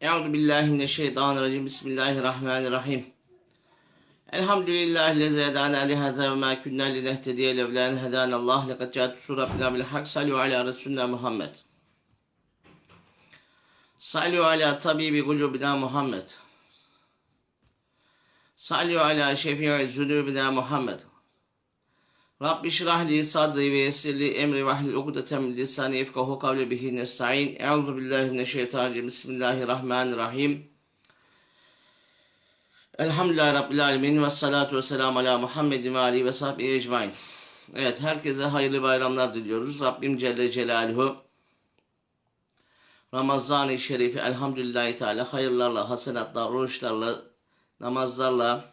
Euzu billahi mineşşeytanirracim. Bismillahirrahmanirrahim. Elhamdülillahi lezi hedana lihâzâ ve mâ künnâ linehtediye levlâ en hedânallâh. Lekad câtu surabina bil hak. Sallu ala Resulina Muhammed. Sallu ala tabibi kulubina Muhammed. Sallu ala şefi'i zunubina Muhammed. Rabbi şirah sadri ve yessir emri ve ahlil ukdeten min lisani yefkahu kavle bihi nesta'in. Euzu billahi mineşşeytanirracim. Bismillahirrahmanirrahim. Elhamdülillahi Rabbil alemin ve salatu ve selamu ala Muhammedin ve alihi ve sahbihi ecmain. Evet herkese hayırlı bayramlar diliyoruz. Rabbim Celle Celaluhu Ramazan-ı Şerifi elhamdülillahi teala hayırlarla, hasenatla, oruçlarla, namazlarla,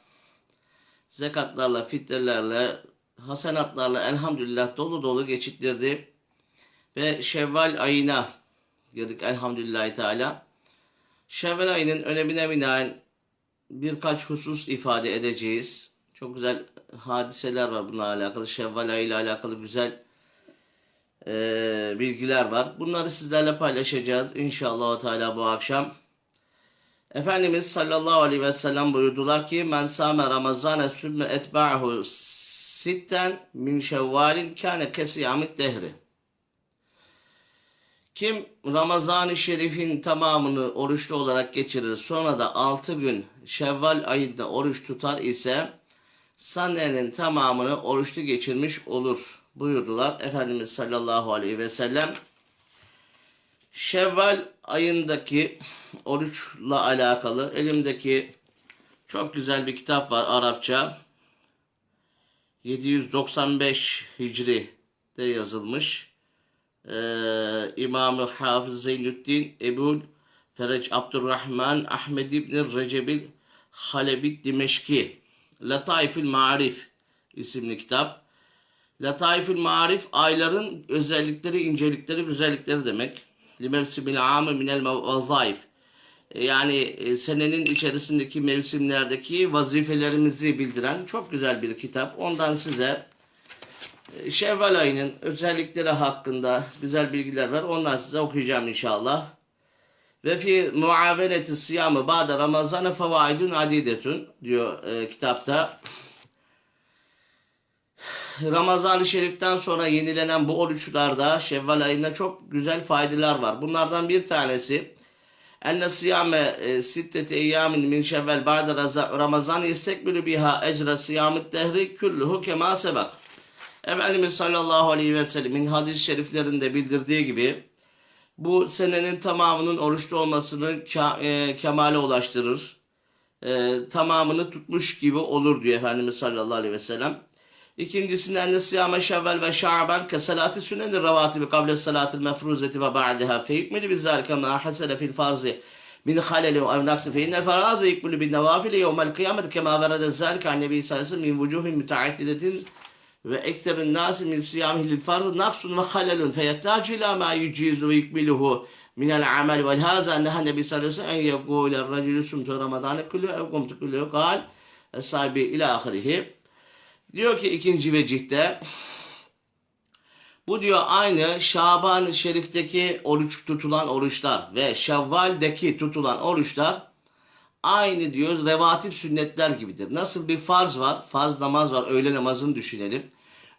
zekatlarla, fitrelerle, hasenatlarla elhamdülillah dolu dolu geçittirdi. Ve Şevval ayına girdik elhamdülillahi teala. Şevval ayının önemine binaen birkaç husus ifade edeceğiz. Çok güzel hadiseler var bununla alakalı. Şevval ayı ile alakalı güzel eee, bilgiler var. Bunları sizlerle paylaşacağız inşallah Teala bu akşam. Efendimiz sallallahu aleyhi ve sellem buyurdular ki men sâme ramazâne sümme etba'hu sitten min şevvalin kâne kesiyamit dehri. Kim Ramazan-ı Şerif'in tamamını oruçlu olarak geçirir sonra da 6 gün Şevval ayında oruç tutar ise senenin tamamını oruçlu geçirmiş olur buyurdular Efendimiz sallallahu aleyhi ve sellem. Şevval ayındaki oruçla alakalı elimdeki çok güzel bir kitap var Arapça. 795 Hicri de yazılmış. Ee, İmam-ı Hafız Zeynüddin Ebul Fereç Abdurrahman Ahmed İbni Recebil Halebit Dimeşki Lataifül Marif isimli kitap. Lataifül Marif ayların özellikleri, incelikleri, güzellikleri demek. Limevsimil amı minel vazaif. Yani e, senenin içerisindeki mevsimlerdeki vazifelerimizi bildiren çok güzel bir kitap. Ondan size e, Şevval ayının özellikleri hakkında güzel bilgiler var. Ondan size okuyacağım inşallah. Ve fi muaveneti siyamı ba'de ramazanı fevaidun adidetun diyor e, kitapta. Ramazan-ı Şerif'ten sonra yenilenen bu oruçlarda Şevval ayında çok güzel faydalar var. Bunlardan bir tanesi enne siyame e, sitteti eyyamin min şevvel ba'de ramazan istekbilu biha ecre siyamit dehri kulluhu kema sebek. Efendimiz sallallahu aleyhi ve sellemin hadis-i şeriflerinde bildirdiği gibi bu senenin tamamının oruçlu olmasını e, kemale ulaştırır. E, tamamını tutmuş gibi olur diyor Efendimiz sallallahu aleyhi ve sellem. İkincisinden de siyame şevvel ve şa'ban ke salati sünnenir ravatibi kable salatil mefruzeti ve ba'deha. Fe yükmeli bizzalike ma hasele fil farzi min haleli ve evnaksi fe innel farazi yükmeli bin nevafili yevmel kıyamet kema verede zalike an nebi sallallahu min vucuhin müteaddidetin ve ekserin nasi min siyamihi lil farz naksun ve halelun. Feyettacu ila ma yucizu ve el amel ve haza enneha nebi sallallahu aleyhi ve sellem en yekule racülü sumtu ramadane kullu ev kumtu kullu. Kal sahibi ila ahirihi Diyor ki ikinci vecihte bu diyor aynı Şaban-ı Şerif'teki oruç tutulan oruçlar ve Şevval'deki tutulan oruçlar aynı diyor revatip sünnetler gibidir. Nasıl bir farz var? Farz namaz var. Öğle namazını düşünelim.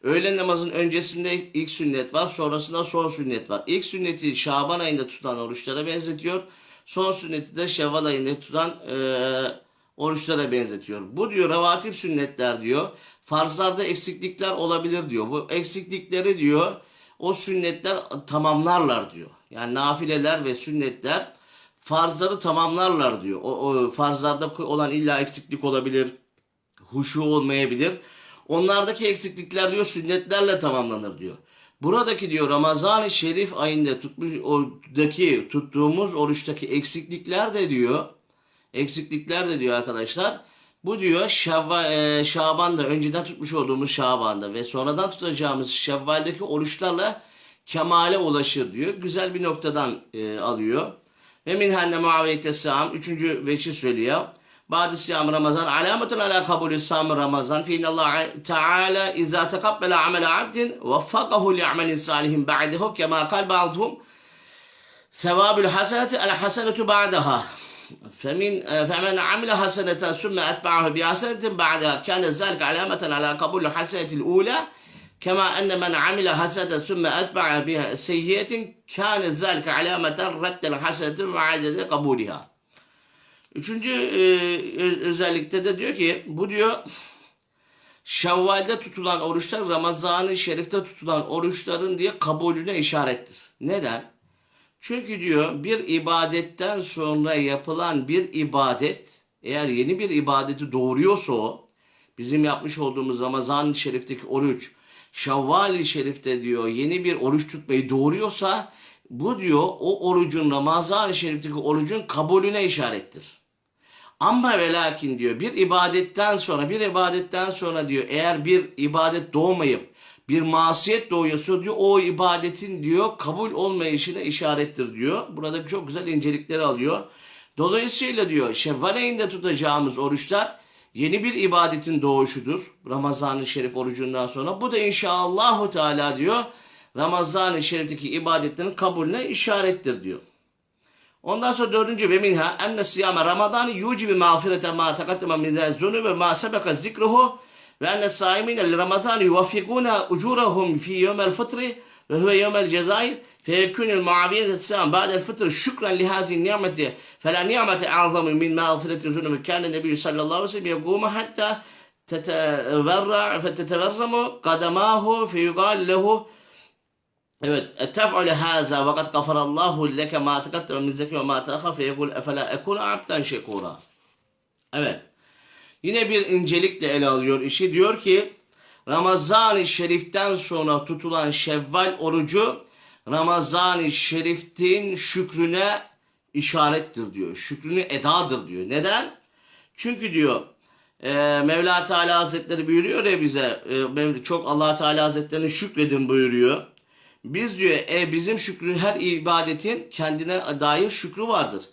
Öğle namazın öncesinde ilk sünnet var. Sonrasında son sünnet var. İlk sünneti Şaban ayında tutulan oruçlara benzetiyor. Son sünneti de Şevval ayında tutulan eee oruçlara benzetiyor. Bu diyor revatip sünnetler diyor. Farzlarda eksiklikler olabilir diyor. Bu eksiklikleri diyor o sünnetler tamamlarlar diyor. Yani nafileler ve sünnetler farzları tamamlarlar diyor. O, o farzlarda olan illa eksiklik olabilir, huşu olmayabilir. Onlardaki eksiklikler diyor sünnetlerle tamamlanır diyor. Buradaki diyor Ramazan-ı Şerif ayında tutmuş oradaki tuttuğumuz oruçtaki eksiklikler de diyor eksiklikler de diyor arkadaşlar. Bu diyor Şevva, e, Şaban'da önceden tutmuş olduğumuz Şaban'da ve sonradan tutacağımız Şevval'deki oruçlarla kemale ulaşır diyor. Güzel bir noktadan e, alıyor. Ve minhenne muaviyete sâ'am. Üçüncü veçi söylüyor. Ba'di siyam Ramazan. Alametun ala kabulü sâmi Ramazan. Fe innallâhe teâlâ izâ tekabbele amele abdin ve fakahu li'amelin salihin ba'dehu kemâ kal ba'duhum sevâbül haseneti el hasenetu ba'daha. فمن فمن عمل حسنة ثم أتبعه بحسنة بعدها كان ذلك علامة على قبول الحسنة الأولى كما أن من عمل حسنة ثم أتبع بها سيئة كان ذلك علامة رد الحسنة بعد قبولها Üçüncü e, ö- özellikte de diyor ki bu diyor Şevval'de tutulan oruçlar Ramazan-ı Şerif'te tutulan oruçların diye kabulüne işarettir. Neden? Çünkü diyor bir ibadetten sonra yapılan bir ibadet eğer yeni bir ibadeti doğuruyorsa o bizim yapmış olduğumuz Ramazan-ı Şerif'teki oruç Şevval-i Şerif'te diyor yeni bir oruç tutmayı doğuruyorsa bu diyor o orucun Ramazan-ı Şerif'teki orucun kabulüne işarettir. Ama ve lakin diyor bir ibadetten sonra bir ibadetten sonra diyor eğer bir ibadet doğmayıp bir masiyet doğuyorsa diyor o ibadetin diyor kabul olmayışına işarettir diyor. Burada çok güzel incelikleri alıyor. Dolayısıyla diyor Şevval ayında tutacağımız oruçlar yeni bir ibadetin doğuşudur. Ramazan-ı Şerif orucundan sonra. Bu da inşallahü teala diyor Ramazan-ı Şerif'teki ibadetlerin kabulüne işarettir diyor. Ondan sonra dördüncü ve minha enne siyame Ramazan yucibi mağfirete ma takaddeme min zunubi ma sebeka zikruhu بأن الصائمين لرمضان يوفقون أجورهم في يوم الفطر وهو يوم الجزاء فيكون المعابد الصائم بعد الفطر شكرا لهذه النعمة فلا نعمة أعظم من مغفرة الذنوب كان النبي صلى الله عليه وسلم يقوم حتى تتبرع فتتبرم قدماه فيقال له تفعل هذا وقد غفر الله لك ما تقدم من ذكر وما تأخر فيقول أفلا أكون عبدا شكورا. أمين. Yine bir incelikle ele alıyor işi. Diyor ki Ramazan-ı Şerif'ten sonra tutulan Şevval orucu Ramazan-ı Şerif'in şükrüne işarettir diyor. Şükrünü edadır diyor. Neden? Çünkü diyor e, Mevla Teala Hazretleri buyuruyor ya bize e, çok Allah Teala Hazretlerine şükredin buyuruyor. Biz diyor e, bizim şükrü her ibadetin kendine dair şükrü vardır.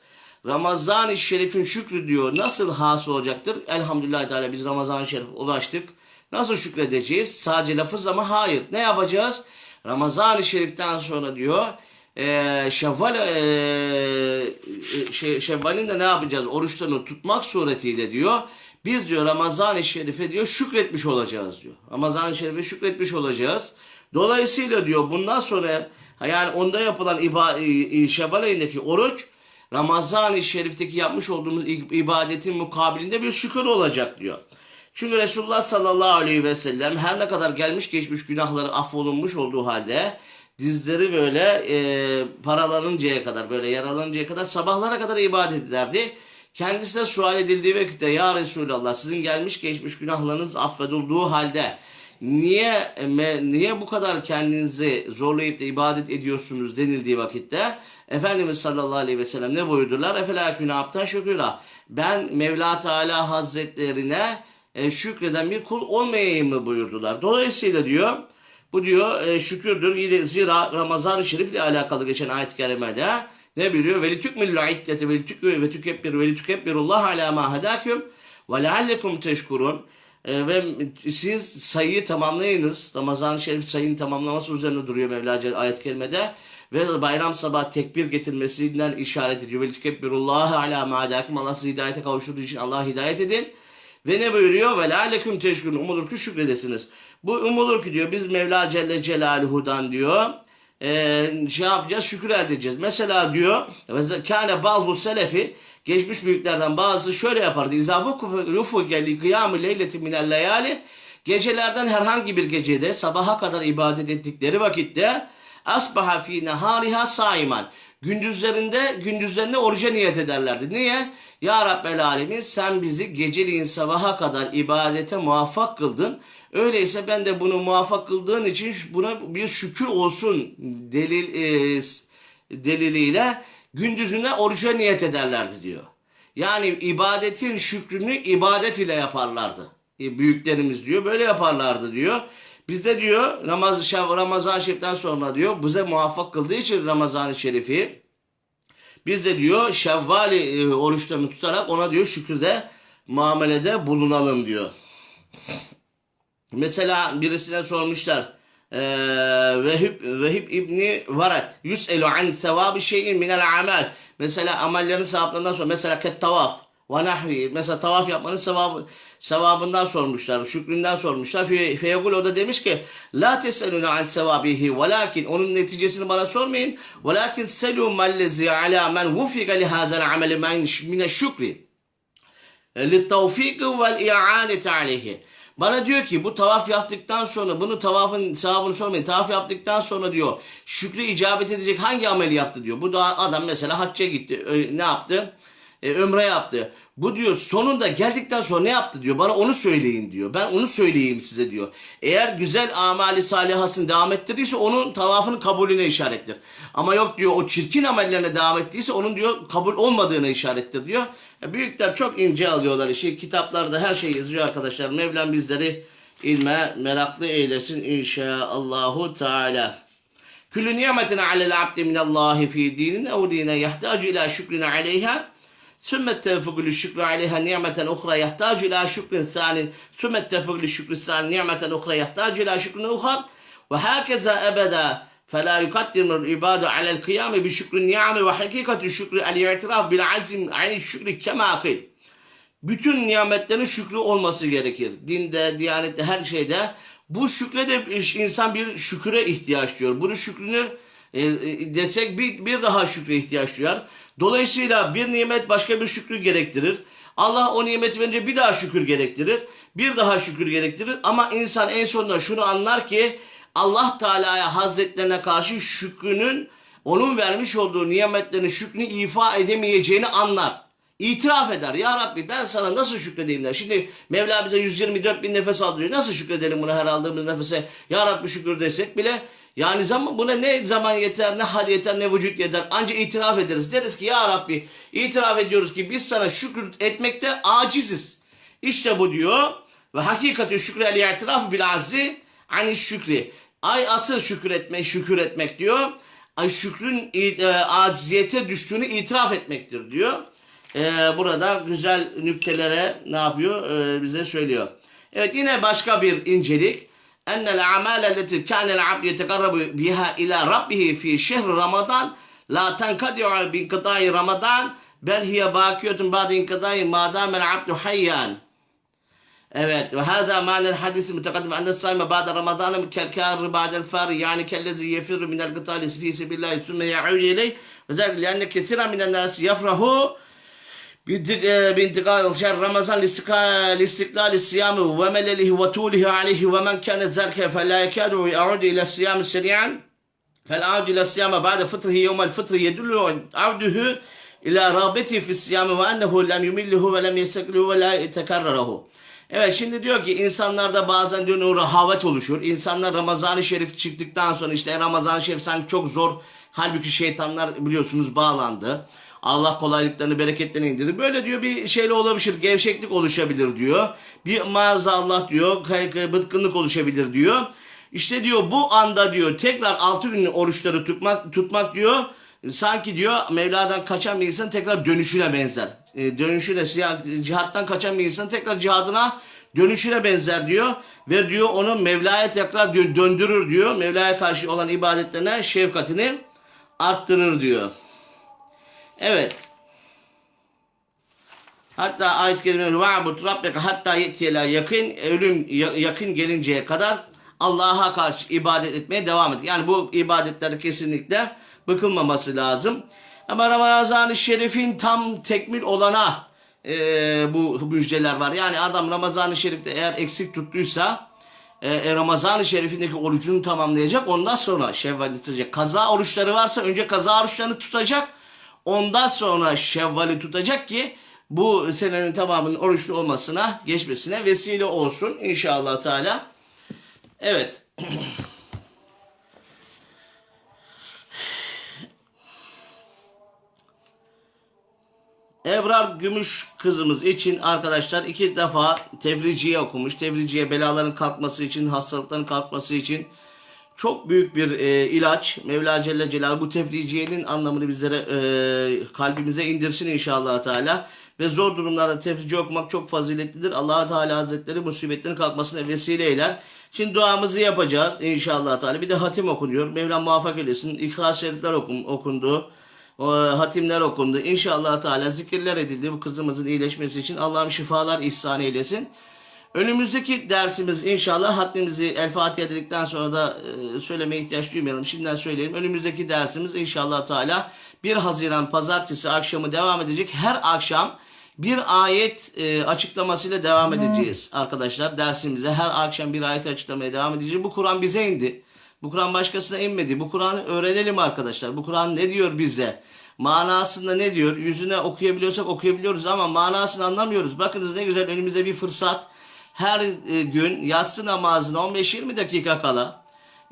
Ramazan-ı Şerif'in şükrü diyor nasıl hasıl olacaktır? Elhamdülillah Teala biz Ramazan-ı Şerif'e ulaştık. Nasıl şükredeceğiz? Sadece lafız ama hayır. Ne yapacağız? Ramazan-ı Şerif'ten sonra diyor e, Şevval e, şey, Şevval'in de ne yapacağız? Oruçlarını tutmak suretiyle diyor. Biz diyor Ramazan-ı Şerif'e diyor şükretmiş olacağız diyor. Ramazan-ı Şerif'e şükretmiş olacağız. Dolayısıyla diyor bundan sonra yani onda yapılan iba, Şevval ayındaki oruç Ramazan-ı Şerif'teki yapmış olduğumuz ibadetin mukabilinde bir şükür olacak diyor. Çünkü Resulullah sallallahu aleyhi ve sellem her ne kadar gelmiş geçmiş günahları affolunmuş olduğu halde dizleri böyle e, paralanıncaya kadar böyle yaralanıncaya kadar sabahlara kadar ibadet ederdi. Kendisine sual edildiği vakitte ya Resulallah sizin gelmiş geçmiş günahlarınız affedildiği halde niye me- niye bu kadar kendinizi zorlayıp da ibadet ediyorsunuz denildiği vakitte Efendimiz sallallahu aleyhi ve sellem ne buyurdular? Efelâkûne abden şükürâ. Ben Mevla Teala Hazretlerine e, şükreden bir kul olmayayım mı buyurdular. Dolayısıyla diyor bu diyor e, şükürdür. Zira Ramazan-ı Şerif ile alakalı geçen ayet-i kerimede ne buyuruyor? Ve litükmillü iddeti ve litük ve tükebbir ve litükebbirullah ala ma hedâküm ve leallekum teşkurun. E, ve siz sayıyı tamamlayınız. Ramazan-ı Şerif sayının tamamlaması üzerine duruyor Mevla ayet-i kerimede. Ve bayram sabah tekbir getirmesinden işaret ediyor. Ve tükebbirullah ala ma hedâküm. Allah sizi hidayete kavuşturduğu için Allah hidayet edin. Ve ne buyuruyor? Ve lâleküm teşkürün. Umulur ki şükredesiniz. Bu umulur ki diyor biz Mevla Celle Celaluhu'dan diyor e, şey yapacağız şükür elde edeceğiz. Mesela diyor kâne bazı selefi geçmiş büyüklerden bazısı şöyle yapardı. İzâ vufuke li kıyâmı leyleti minel gecelerden herhangi bir gecede sabaha kadar ibadet ettikleri vakitte asbaha fi nehâriha saiman gündüzlerinde gündüzlerinde oruca niyet ederlerdi. Niye? Ya Rabbel Alemin sen bizi geceliğin sabaha kadar ibadete muvaffak kıldın. Öyleyse ben de bunu muvaffak kıldığın için buna bir şükür olsun delil e, deliliyle gündüzüne oruca niyet ederlerdi diyor. Yani ibadetin şükrünü ibadet ile yaparlardı. E, büyüklerimiz diyor böyle yaparlardı diyor. Bizde diyor namaz Ramazan Şerif'ten sonra diyor bize muvaffak kıldığı için Ramazan-ı Şerif'i biz de diyor Şevval e, oruçlarını tutarak ona diyor şükürde muamelede bulunalım diyor. Mesela birisine sormuşlar e, Vehib, Vehib İbni Varat yüselu an sevabı şeyin minel amel. Mesela amellerin sevaplarından sonra mesela ket tavaf ve nahvi. Mesela tavaf yapmanın sevabı, sevabından sormuşlar, şükründen sormuşlar. Feyagul o da demiş ki La teseluna an sevabihi velakin onun neticesini bana sormayın. Velakin selu mallezi ala men vufika li hazal ameli men mine şükri e, li tevfiki vel i'aneti aleyhi. Bana diyor ki bu tavaf yaptıktan sonra bunu tavafın sevabını sormayın. Tavaf yaptıktan sonra diyor şükrü icabet edecek hangi ameli yaptı diyor. Bu da adam mesela hacca gitti. Ne yaptı? E, ömre yaptı. Bu diyor sonunda geldikten sonra ne yaptı diyor. Bana onu söyleyin diyor. Ben onu söyleyeyim size diyor. Eğer güzel amali salihasını devam ettirdiyse onun tavafının kabulüne işarettir. Ama yok diyor o çirkin amellerine devam ettiyse onun diyor kabul olmadığına işarettir diyor. Ya büyükler çok ince alıyorlar işi. Kitaplarda her şey yazıyor arkadaşlar. Mevlam bizleri ilme meraklı eylesin inşaallahu teala. Külü nimetin alel abdi minallahi fi dinin ev dine yahtacu ila şükrine aleyha ثم التوفيق للشكر عليها نعمة أخرى يحتاج إلى شكر ثاني ثم التوفيق للشكر الثاني نعمة أخرى يحتاج إلى شكر آخر وهكذا أبدا فلا يقدم العباد على القيام بشكر النعم وحقيقة الشكر الاعتراف بالعزم عن الشكر كما قيل bütün nimetlerin şükrü olması gerekir. Dinde, diyanette, her şeyde. Bu şükre de insan bir şüküre ihtiyaç duyuyor. Bunu şükrünü e, e, desek bir, bir daha şükre ihtiyaç duyar. Dolayısıyla bir nimet başka bir şükrü gerektirir. Allah o nimeti verince bir daha şükür gerektirir. Bir daha şükür gerektirir. Ama insan en sonunda şunu anlar ki Allah Teala'ya Hazretlerine karşı şükrünün onun vermiş olduğu nimetlerin şükrünü ifa edemeyeceğini anlar. İtiraf eder. Ya Rabbi ben sana nasıl şükredeyim der. Şimdi Mevla bize 124 bin nefes aldırıyor. Nasıl şükredelim buna her aldığımız nefese? Ya Rabbi şükür desek bile yani zaman buna ne zaman yeter, ne hal yeter, ne vücut yeter. Ancak itiraf ederiz. Deriz ki ya Rabbi itiraf ediyoruz ki biz sana şükür etmekte aciziz. İşte bu diyor. Ve hakikati şükrü el itiraf bil azzi ani şükri. Ay asıl şükür etmek, şükür etmek diyor. Ay şükrün e, aciziyete düştüğünü itiraf etmektir diyor. E, burada güzel nüktelere ne yapıyor? E, bize söylüyor. Evet yine başka bir incelik. أن الأعمال التي كان العبد يتقرب بها إلى ربه في شهر رمضان لا تنقطع بانقطاع رمضان بل هي باقية بعد انقطاع ما دام العبد حيا. وهذا معنى الحديث المتقدم أن الصائم بعد رمضان كالكار بعد الفار يعني كالذي يفر من القتال في سبيل الله ثم يعود إليه وذلك لأن كثيرا من الناس يفرحوا بانتقال شهر رمضان لاستقلال الصيام وملله وطوله عليه ومن كان ذلك فلا يكاد يعود الى الصيام سريعا فالعود الى الصيام بعد فطره يوم الفطر يدل عوده الى رغبته في الصيام وانه لم يمله ولم يستقله ولا يتكرره. Evet şimdi diyor ki insanlarda bazen diyor o rahavet oluşur. İnsanlar Ramazan-ı Şerif çıktıktan sonra işte Ramazan-ı Şerif sanki çok zor. Halbuki şeytanlar biliyorsunuz bağlandı. Allah kolaylıklarını, bereketlerini indirir. Böyle diyor bir şeyle olabilir, gevşeklik oluşabilir diyor. Bir maazallah diyor, bıtkınlık oluşabilir diyor. İşte diyor bu anda diyor tekrar 6 gün oruçları tutmak tutmak diyor sanki diyor Mevla'dan kaçan bir insan tekrar dönüşüne benzer. E, dönüşüne cihattan kaçan bir insan tekrar cihadına dönüşüne benzer diyor ve diyor onu Mevla'ya tekrar döndürür diyor. Mevla'ya karşı olan ibadetlerine şefkatini arttırır diyor. Evet. Hatta ayet kerimesi va'bud rabbeke hatta yetiyela yakın ölüm yakın gelinceye kadar Allah'a karşı ibadet etmeye devam et. Yani bu ibadetler kesinlikle bıkılmaması lazım. Ama Ramazan-ı Şerif'in tam tekmil olana e, bu müjdeler var. Yani adam Ramazan-ı Şerif'te eğer eksik tuttuysa e, Ramazan-ı Şerif'indeki orucunu tamamlayacak. Ondan sonra Şevval'i tutacak. Kaza oruçları varsa önce kaza oruçlarını tutacak. Ondan sonra Şevval'i tutacak ki bu senenin tamamının oruçlu olmasına, geçmesine vesile olsun inşallah Teala. Evet. Ebrar Gümüş kızımız için arkadaşlar iki defa tefriciye okumuş. Tefriciye belaların kalkması için, hastalıkların kalkması için çok büyük bir e, ilaç. Mevla Celle Celal bu tefriciyenin anlamını bizlere e, kalbimize indirsin inşallah Teala. Ve zor durumlarda tefrici okumak çok faziletlidir. allah Teala Hazretleri musibetlerin kalkmasına vesile eyler. Şimdi duamızı yapacağız inşallah Teala. Bir de hatim okunuyor. Mevlam muvaffak eylesin. İhlas şerifler okun, okundu. O, hatimler okundu. İnşallah Teala zikirler edildi bu kızımızın iyileşmesi için. Allah'ım şifalar ihsan eylesin. Önümüzdeki dersimiz inşallah hatmimizi El Fatiha dedikten sonra da e, söylemeye ihtiyaç duymayalım. Şimdiden söyleyelim. Önümüzdeki dersimiz inşallah Teala 1 Haziran pazartesi akşamı devam edecek. Her akşam bir ayet e, açıklamasıyla devam edeceğiz arkadaşlar. Dersimize her akşam bir ayet açıklamaya devam edeceğiz. Bu Kur'an bize indi. Bu Kur'an başkasına inmedi. Bu Kur'an'ı öğrenelim arkadaşlar. Bu Kur'an ne diyor bize? Manasında ne diyor? Yüzüne okuyabiliyorsak okuyabiliyoruz ama manasını anlamıyoruz. Bakınız ne güzel önümüzde bir fırsat. Her e, gün yatsı namazına 15-20 dakika kala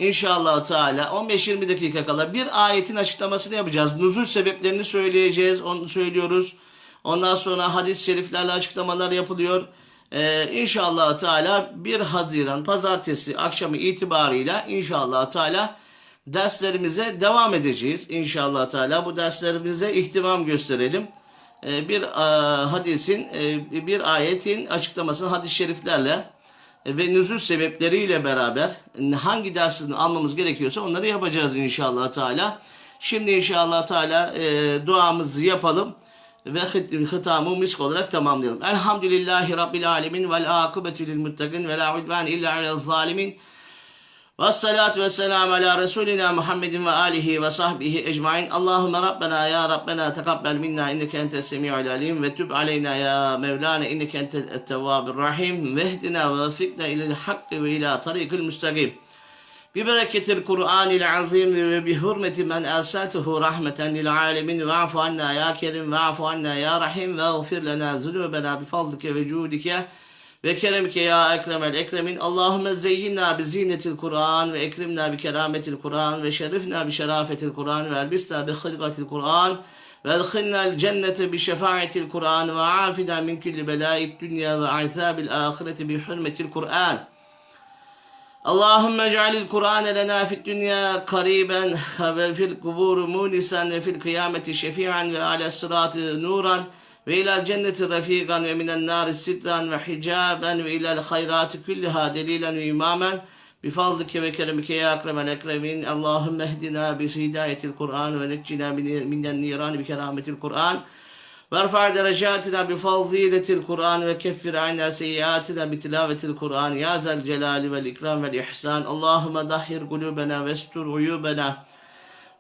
İnşallah Teala 15-20 dakika kala bir ayetin açıklamasını yapacağız. Nuzul sebeplerini söyleyeceğiz. Onu söylüyoruz. Ondan sonra hadis-i şeriflerle açıklamalar yapılıyor. Ee, inşallah Teala 1 Haziran pazartesi akşamı itibarıyla inşallah Teala derslerimize devam edeceğiz. İnşallah Teala bu derslerimize ihtimam gösterelim. Ee, bir e, hadisin, e, bir ayetin açıklamasını hadis-i şeriflerle e, ve nüzul sebepleriyle beraber hangi dersini almamız gerekiyorsa onları yapacağız inşallah Teala. Şimdi inşallah Teala e, duamızı yapalım ve hit- hitamı misk olarak tamamlayalım. Elhamdülillahi Rabbil alemin vel akıbetü lil muttakin ve la udvan illa alel zalimin. والصلاة والسلام على رسولنا محمد وآله وصحبه أجمعين. اللهم ربنا يا ربنا تقبل منا إنك أنت السميع العليم وتب علينا يا مولانا إنك أنت التواب الرحيم. واهدنا ووفقنا إلى الحق وإلى طريق المستقيم. ببركة القرآن العظيم وبحرمة من أرسلته رحمة للعالمين. واعف عنا يا كريم واعف عنا يا رحيم. واغفر لنا ذنوبنا بفضلك وجودك. وكرمك يا أكرم الأكرمين اللهم زينا بزينة القرآن وأكرمنا بكرامة القرآن وشرفنا بشرافة القرآن وألبسنا بخلقة القرآن وادخلنا الجنة بشفاعة القرآن وعافنا من كل بلاء الدنيا وعذاب الآخرة بحرمة القرآن اللهم اجعل القرآن لنا في الدنيا قريبا وفي القبور مونسا وفي القيامة شفيعا وعلى الصراط نورا وإلى الجنة رفيقا ومن النار سترا وحجابا وإلى الخيرات كلها دليلا وإماما بفضلك وكرمك يا أكرم الأكرمين اللهم اهدنا بهداية القرآن ونجنا من من النيران بكرامة القرآن وارفع درجاتنا بفضيلة القرآن وكفر عنا سيئاتنا بتلاوة القرآن يا ذا الجلال والإكرام والإحسان اللهم طهر قلوبنا واستر عيوبنا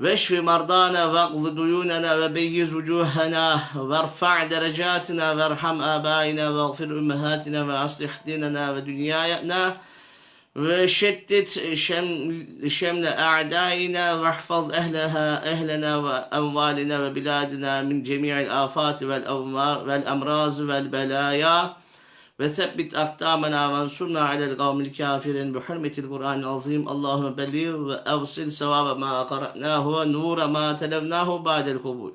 واشف مرضانا واقض ديوننا وبيز وجوهنا وارفع درجاتنا وارحم آبائنا واغفر أمهاتنا وأصلح ديننا ودنيانا وشتت شمل, شمل أعدائنا واحفظ أهلها أهلنا وأموالنا وبلادنا من جميع الآفات والأمراض والبلايا Ve sebbit akdamena vansurna alel kavmil kafirin bi hurmetil Kur'an azim. Allahümme belliğ ve evsil sevâbe ma kara'nâhu ve nûre ma televnâhu ba'del kubul.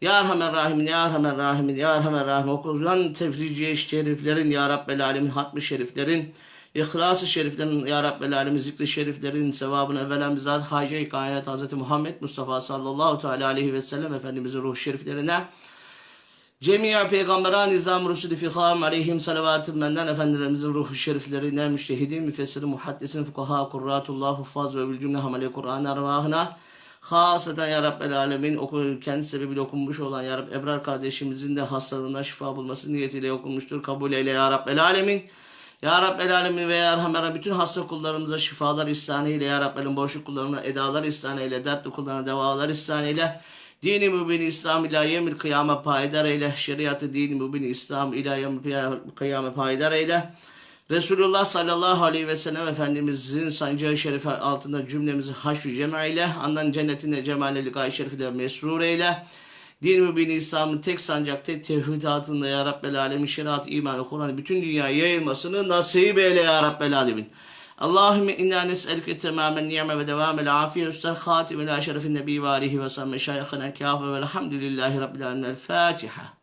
Ya Erhamer Rahimin, Ya Erhamer Rahimin, Ya Erhamer Rahimin. Okulan tefriciye şeriflerin, Ya Rabbel Alemin, hatmi şeriflerin, İhlas-ı şeriflerin, Ya Rabbel Alemin, zikri şeriflerin sevabını evvelen bizzat Hacı-i Kainat Hazreti Muhammed Mustafa sallallahu teala aleyhi ve sellem Efendimizin ruh şeriflerine, Cemiye peygamberan nizam rusulü fikam aleyhim salavatın benden efendilerimizin ruhu şeriflerine müştehidin, müfessirin, muhaddisin, fukaha, kurratullah, huffaz ve bil cümle hamale Kur'an arvahına haseten ya Rabbel alemin oku, kendi sebebiyle okunmuş olan ya Rabbi Ebrar kardeşimizin de hastalığına şifa bulması niyetiyle okunmuştur. Kabul eyle ya Rabbel alemin. Ya Rabbel alemin ve ya Erhamer bütün hasta kullarımıza şifalar ihsan eyle. Ya Rabbel'in boşluk kullarına edalar ihsan eyle. Dertli kullarına devalar ihsan eyle. Dini mübin İslam ila yemil kıyame payidar eyle. Şeriatı dini mübin İslam ila yemil kıyame payidar eyle. Resulullah sallallahu aleyhi ve sellem Efendimizin sancağı şerifi altında cümlemizi haşr-ı cem eyle. Andan cennetinde cemale likay şerifiyle mesrur eyle. Din mübin İslam'ın tek sancak, tek tevhid altında ya Rabbel Alemin şeriat, imanı, Kur'an bütün dünyaya yayılmasını nasip eyle ya Rabbel Alemin. Allahümme inna nes'elke temamen ni'me ve devamel afiye üstel hatim ila şerefin nebi ve alihi ve samme şeyhına kâfe velhamdülillahi rabbil alemin. El Fatiha.